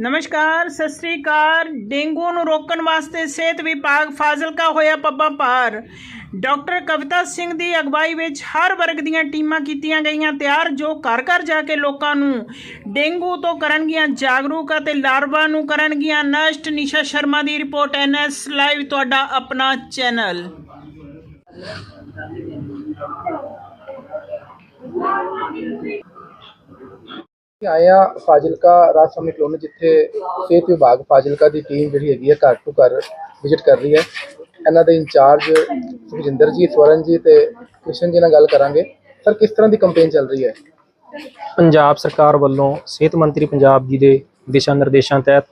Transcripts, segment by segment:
ਨਮਸਕਾਰ, ਸਤਿ ਸ੍ਰੀ ਅਕਾਲ। ਡੇਂਗੂ ਨੂੰ ਰੋਕਣ ਵਾਸਤੇ ਸਿਹਤ ਵਿਭਾਗ ਫਾਜ਼ਿਲਕਾ ਹੋਇਆ ਪੱਬਾਂ ਭਾਰ। ਡਾਕਟਰ ਕਵਿਤਾ ਸਿੰਘ ਦੀ ਅਗਵਾਈ ਵਿੱਚ ਹਰ ਵਰਗ ਦੀਆਂ ਟੀਮਾਂ ਕੀਤੀਆਂ ਗਈਆਂ, ਤਿਆਰ ਜੋ ਘਰ ਘਰ ਜਾ ਕੇ ਲੋਕਾਂ ਨੂੰ ਡੇਂਗੂ ਤੋਂ ਕਰਨਗੀਆਂ ਜਾਗਰੂਕ ਅਤੇ ਲਾਰਵਾ ਨੂੰ ਕਰਨਗੀਆਂ ਨਸ਼ਟ। ਨਿਸ਼ਾ ਸ਼ਰਮਾ ਦੀ ਰਿਪੋਰਟ ਐਨਐਸ ਲਾਈਵ, ਤੁਹਾਡਾ ਆਪਣਾ ਚੈਨਲ। ਆਇਆ ਫਾਜ਼ਿਲਕਾ ਰਾਜ ਰਾਜਸਮੀ ਕਲੋਨੀ ਜਿੱਥੇ ਸਿਹਤ ਵਿਭਾਗ ਫਾਜ਼ਿਲਕਾ ਦੀ ਟੀਮ ਜਿਹੜੀ ਹੈਗੀ ਹੈ ਘਰ ਟੂ ਘਰ ਵਿਜ਼ਿਟ ਕਰ ਰਹੀ ਹੈ। ਇਹਨਾਂ ਦੇ ਇੰਚਾਰਜ ਸੁਖਜਿੰਦਰ ਜੀ, ਸਵਰਨ ਜੀ ਤੇ ਕ੍ਰਿਸ਼ਨ ਜੀ ਨਾਲ ਗੱਲ ਕਰਾਂਗੇ। ਸਰ, ਕਿਸ ਤਰ੍ਹਾਂ ਦੀ ਕੰਪੇਨ ਚੱਲ ਰਹੀ ਹੈ? ਪੰਜਾਬ ਸਰਕਾਰ ਵੱਲੋਂ ਸਿਹਤ ਮੰਤਰੀ ਪੰਜਾਬ ਜੀ ਦੇ ਦਿਸ਼ਾ ਨਿਰਦੇਸ਼ਾਂ ਤਹਿਤ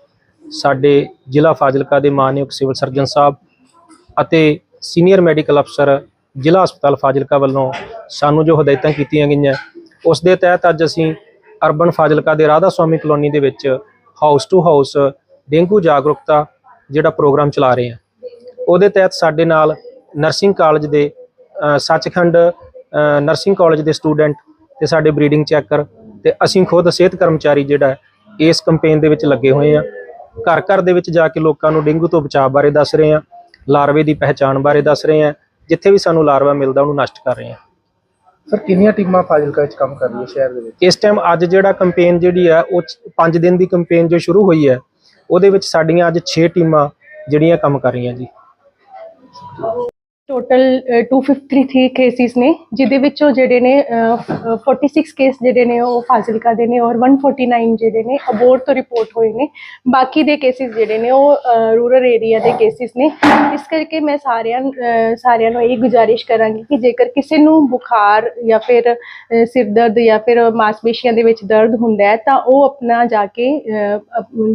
ਸਾਡੇ ਜ਼ਿਲ੍ਹਾ ਫਾਜ਼ਿਲਕਾ ਦੇ ਮਾਨਯੋਗ ਸਿਵਲ ਸਰਜਨ ਸਾਹਿਬ ਅਤੇ ਸੀਨੀਅਰ ਮੈਡੀਕਲ ਅਫਸਰ ਜ਼ਿਲ੍ਹਾ ਹਸਪਤਾਲ ਫਾਜ਼ਿਲਕਾ ਵੱਲੋਂ ਸਾਨੂੰ ਜੋ ਹਦਾਇਤਾਂ ਕੀਤੀਆਂ ਗਈਆਂ, ਉਸ ਦੇ ਤਹਿਤ ਅੱਜ ਅਸੀਂ ਅਰਬਨ ਫਾਜ਼ਿਲਕਾ ਦੇ ਰਾਧਾ ਸਵਾਮੀ ਕਲੋਨੀ ਦੇ ਵਿੱਚ ਹਾਊਸ ਟੂ ਹਾਊਸ ਡੇਂਗੂ ਜਾਗਰੂਕਤਾ ਜਿਹੜਾ ਪ੍ਰੋਗਰਾਮ ਚਲਾ ਰਹੇ ਹਾਂ। ਉਹਦੇ ਤਹਿਤ ਸਾਡੇ ਨਾਲ ਨਰਸਿੰਗ ਕਾਲਜ ਦੇ ਸੱਚਖੰਡ ਨਰਸਿੰਗ ਕਾਲਜ ਦੇ ਸਟੂਡੈਂਟ ਤੇ ਸਾਡੇ ਬਰੀਡਿੰਗ ਚੈਕਰ ਤੇ ਅਸੀਂ ਖੁਦ ਸਿਹਤ ਕਰਮਚਾਰੀ ਜਿਹੜਾ ਇਸ ਕੈਂਪੇਨ ਦੇ ਵਿੱਚ ਲੱਗੇ ਹੋਏ ਆ ਘਰ ਘਰ ਦੇ ਵਿੱਚ ਜਾ ਕੇ ਲੋਕਾਂ ਨੂੰ ਡੇਂਗੂ ਤੋਂ ਬਚਾਅ ਬਾਰੇ ਦੱਸ ਰਹੇ ਆ ਲਾਰਵੇ ਦੀ ਪਹਿਚਾਣ ਬਾਰੇ ਦੱਸ ਰਹੇ ਆ ਜਿੱਥੇ ਵੀ ਸਾਨੂੰ ਲਾਰਵਾ ਮਿਲਦਾ ਉਹਨੂੰ ਨਸ਼ਟ ਕਰ ਰਹੇ ਆ ਸਰ, ਕਿੰਨੀਆਂ ਟੀਮਾਂ ਫਾਜ਼ਿਲਕਾ ਵਿੱਚ ਕੰਮ ਕਰ ਰਹੀਆਂ ਸ਼ਹਿਰ ਦੇ ਵਿੱਚ? ਇਸ ਟਾਈਮ ਅੱਜ ਜਿਹੜਾ ਕੈਂਪੇਨ ਜਿਹੜੀ ਆ, ਉਹ 5 ਦਿਨ ਦੀ ਕੈਂਪੇਨ ਜੋ ਸ਼ੁਰੂ ਹੋਈ ਹੈ ਉਹਦੇ ਵਿੱਚ ਸਾਡੀਆਂ ਅੱਜ 6 ਟੀਮਾਂ ਜਿਹੜੀਆਂ ਕੰਮ ਕਰ ਰਹੀਆਂ ਜੀ। ਟੋਟਲ 253 ਕੇਸਿਸ ਨੇ ਜਿਹਦੇ ਵਿੱਚੋਂ ਜਿਹੜੇ ਨੇ ਅਹ, ਅਹ, 46 ਕੇਸ ਜਿਹੜੇ ਨੇ ਉਹ ਫਾਜ਼ਿਲਕਾ ਦੇ ਨੇ ਔਰ 149 ਜਿਹੜੇ ਨੇ ਅਬੋਰਡ ਤੋਂ ਰਿਪੋਰਟ ਹੋਏ ਨੇ। ਬਾਕੀ ਦੇ ਕੇਸਿਸ ਜਿਹੜੇ ਨੇ ਉਹ ਰੂਰਲ ਏਰੀਆ ਦੇ ਕੇਸਿਸ ਨੇ। ਇਸ ਕਰਕੇ ਮੈਂ ਸਾਰਿਆਂ ਸਾਰਿਆਂ ਨੂੰ ਇਹ ਗੁਜ਼ਾਰਿਸ਼ ਕਰਾਂਗੀ ਕਿ ਜੇਕਰ ਕਿਸੇ ਨੂੰ ਬੁਖਾਰ ਜਾਂ ਫਿਰ ਸਿਰ ਦਰਦ ਜਾਂ ਫਿਰ ਮਾਸਪੇਸ਼ੀਆਂ ਦੇ ਵਿੱਚ ਦਰਦ ਹੁੰਦਾ ਹੈ ਤਾਂ ਉਹ ਆਪਣਾ ਜਾ ਕੇ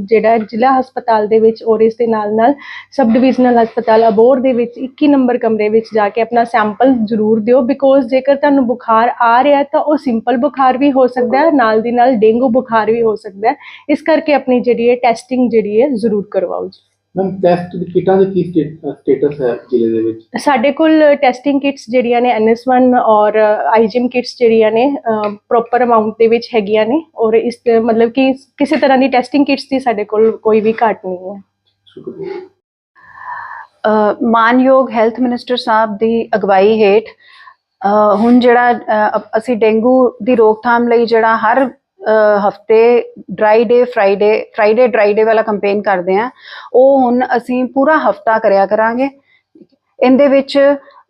ਜਿਹੜਾ ਜ਼ਿਲ੍ਹਾ ਹਸਪਤਾਲ ਦੇ ਵਿੱਚ ਔਰ ਇਸ ਦੇ ਨਾਲ ਨਾਲ ਸਬ ਡਿਵੀਜ਼ਨਲ ਹਸਪਤਾਲ ਅਬੋਰ ਦੇ ਵਿੱਚ 21 ਨੰਬਰ ਕਮਰੇ ਵਿੱਚ ਜਾ ਕੇ ਆਪਣਾ ਸੈਂਪਲ ਜ਼ਰੂਰ ਦਿਓ ਬਿਕੋਜ਼ ਜੇਕਰ ਤੁਹਾਨੂੰ ਬੁਖਾਰ ਆ ਰਿਹਾ ਤਾਂ ਉਹ ਸਿੰਪਲ ਬੁਖਾਰ ਵੀ ਹੋ ਸਕਦਾ ਹੈ ਨਾਲ ਦੀ ਨਾਲ ਡੇਂਗੂ ਬੁਖਾਰ ਵੀ ਹੋ ਸਕਦਾ ਹੈ। ਇਸ ਕਰਕੇ ਆਪਣੀ ਜਿਹੜੀ ਹੈ ਟੈਸਟਿੰਗ ਜਿਹੜੀ ਹੈ ਜ਼ਰੂਰ ਕਰਵਾਓ ਜੀ। ਮੈਮ ਟੈਸਟ ਦੀ ਕਿਟਾਂ ਦੇ ਕੀ ਸਟੇਟਸ ਹੈ ਜ਼ਿਲ੍ਹੇ ਦੇ ਵਿੱਚ? ਸਾਡੇ ਕੋਲ ਟੈਸਟਿੰਗ ਕਿਟਸ ਜਿਹੜੀਆਂ ਨੇ NS1 ਔਰ ਆਈਜੀਮ ਕਿਟਸ ਜਿਹੜੀਆਂ ਨੇ ਪ੍ਰੋਪਰ ਅਮਾਉਂਟ ਦੇ ਵਿੱਚ ਹੈਗੀਆਂ ਨੇ ਔਰ ਇਸ ਮਤਲਬ ਕਿ ਕਿਸੇ ਤਰ੍ਹਾਂ ਦੀ ਟੈਸਟਿੰਗ ਕਿਟਸ ਦੀ ਸਾਡੇ ਕੋਲ ਕੋਈ ਵੀ ਘਾਟ ਨਹੀਂ ਹੈ। ਸ਼ੁਕਰੀਆ। ਮਾਨਯੋਗ ਹੈਲਥ ਮਿਨਿਸਟਰ ਸਾਹਿਬ ਦੀ ਅਗਵਾਈ ਹੇਠ ਹੁਣ ਜਿਹੜਾ ਅਸੀਂ ਡੇਂਗੂ ਦੀ ਰੋਕਥਾਮ ਲਈ ਜਿਹੜਾ ਹਰ ਹਫ਼ਤੇ dry day Friday Friday dry day ਵਾਲਾ ਕੈਂਪੇਨ ਕਰਦੇ ਆ ਉਹ ਹੁਣ ਅਸੀਂ ਪੂਰਾ ਹਫਤਾ ਕਰਿਆ ਕਰਾਂਗੇ। ਇਹਦੇ ਵਿੱਚ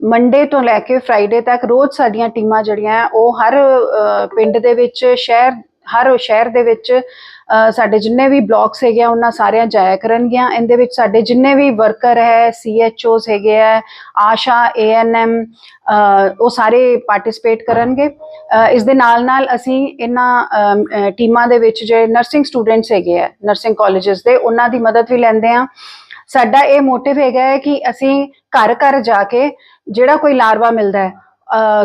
ਮੰਡੇ ਤੋਂ ਲੈ ਕੇ ਫਰਾਈਡੇ ਤੱਕ ਰੋਜ਼ ਸਾਡੀਆਂ ਟੀਮਾਂ ਜਿਹੜੀਆਂ, ਉਹ ਹਰ ਪਿੰਡ ਦੇ ਵਿੱਚ, ਸ਼ਹਿਰ ਹਰ ਸ਼ਹਿਰ ਦੇ ਵਿੱਚ ਸਾਡੇ ਜਿੰਨੇ ਵੀ ਬਲਾਕਸ ਹੈਗੇ ਆ, ਉਹਨਾਂ ਸਾਰਿਆਂ ਜਾਇਆ ਕਰਨਗੀਆਂ। ਇਹਦੇ ਵਿੱਚ ਸਾਡੇ ਜਿੰਨੇ ਵੀ ਵਰਕਰ ਹੈ ਸੀਐਚਓਸ ਹੈਗੇ ਆ, ਆਸ਼ਾ ਏਐਨਐਮ ਉਹ ਸਾਰੇ ਪਾਰਟਿਸਿਪੇਟ ਕਰਨਗੇ। ਇਸ ਦੇ ਨਾਲ ਨਾਲ ਅਸੀਂ ਇਹਨਾਂ ਟੀਮਾਂ ਦੇ ਵਿੱਚ ਜਿਹੜੇ ਨਰਸਿੰਗ ਸਟੂਡੈਂਟਸ ਹੈਗੇ ਆ, ਨਰਸਿੰਗ ਕਾਲਜਸ ਦੇ, ਉਹਨਾਂ ਦੀ ਮਦਦ ਵੀ ਲੈਂਦੇ ਆ। ਸਾਡਾ ਇਹ ਮੋਟਿਵ ਹੈਗਾ ਹੈ ਕਿ ਅਸੀਂ ਘਰ ਘਰ ਜਾ ਕੇ ਜਿਹੜਾ ਕੋਈ ਲਾਰਵਾ ਮਿਲਦਾ ਹੈ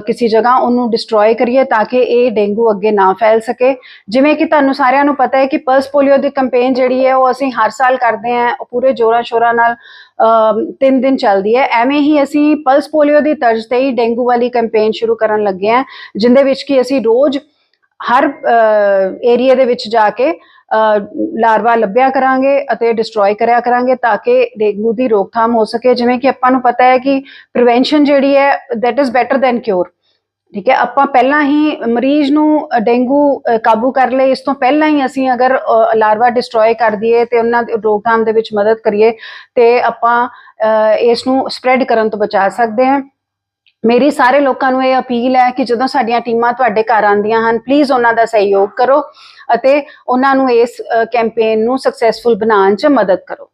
ਕਿਸੇ ਜਗ੍ਹਾ ਉਹਨੂੰ ਡਿਸਟਰੋਏ ਕਰੀਏ ਤਾਂ ਕਿ ਇਹ ਡੇਂਗੂ ਅੱਗੇ ਨਾ ਫੈਲ ਸਕੇ। ਜਿਵੇਂ ਕਿ ਤੁਹਾਨੂੰ ਸਾਰਿਆਂ ਨੂੰ ਪਤਾ ਹੈ ਕਿ ਪਲਸ ਪੋਲੀਓ ਦੀ ਕੈਂਪੇਨ ਜਿਹੜੀ ਹੈ ਉਹ ਅਸੀਂ ਹਰ ਸਾਲ ਕਰਦੇ ਹਾਂ। ਉਹ ਪੂਰੇ ਜੋਰਾਂ ਸ਼ੋਰਾਂ ਨਾਲ ਅਮ, ਤਿੰਨ ਦਿਨ ਚੱਲਦੀ ਹੈ। ਐਵੇਂ ਹੀ ਅਸੀਂ ਪਲਸ ਪੋਲੀਓ ਦੀ ਤਰਜ਼ ਤੇ ਹੀ ਡੇਂਗੂ ਵਾਲੀ ਕੈਂਪੇਨ ਸ਼ੁਰੂ ਕਰਨ ਲੱਗੇ ਹਾਂ ਜਿੰਦੇ ਵਿੱਚ ਕਿ ਅਸੀਂ ਰੋਜ਼ ਹਰ ਏਰੀਆ ਦੇ ਵਿੱਚ ਜਾ ਕੇ ਲਾਰਵਾ ਲੱਭਿਆ ਕਰਾਂਗੇ ਅਤੇ ਡਿਸਟਰੋਏ ਕਰਿਆ ਕਰਾਂਗੇ ਤਾਂ ਕਿ ਡੇਂਗੂ ਦੀ ਰੋਕਥਾਮ ਹੋ ਸਕੇ। ਜਿਵੇਂ ਕਿ ਆਪਾਂ ਨੂੰ ਪਤਾ ਹੈ ਕਿ ਪ੍ਰੀਵੈਂਸ਼ਨ ਜਿਹੜੀ ਹੈ, that is better than cure ਠੀਕ ਹੈ, ਆਪਾਂ ਪਹਿਲਾਂ ਹੀ ਮਰੀਜ਼ ਨੂੰ ਡੇਂਗੂ ਕਾਬੂ ਕਰ ਲਏ। ਇਸ ਤੋਂ ਪਹਿਲਾਂ ਹੀ ਅਸੀਂ ਅਗਰ ਲਾਰਵਾ ਡਿਸਟਰੋਏ ਕਰ ਦਈਏ ਤੇ ਉਹਨਾਂ ਦੀ ਰੋਕਥਾਮ ਦੇ ਵਿੱਚ ਮਦਦ ਕਰੀਏ ਤੇ ਆਪਾਂ ਇਸ ਨੂੰ ਸਪਰੈਡ ਕਰਨ ਤੋਂ ਬਚਾ ਸਕਦੇ ਹਾਂ। ਮੇਰੀ ਸਾਰੇ ਲੋਕਾਂ ਨੂੰ ਇਹ ਅਪੀਲ ਹੈ ਕਿ ਜਦੋਂ ਸਾਡੀਆਂ ਟੀਮਾਂ ਤੁਹਾਡੇ ਘਰ ਆਉਂਦੀਆਂ ਹਨ ਪਲੀਜ਼ ਉਹਨਾਂ ਦਾ ਸਹਿਯੋਗ ਕਰੋ ਅਤੇ ਉਹਨਾਂ ਨੂੰ ਇਸ ਕੈਂਪੇਨ ਨੂੰ ਸਕਸੈਸਫੁਲ ਬਣਾਉਣ 'ਚ ਮਦਦ ਕਰੋ।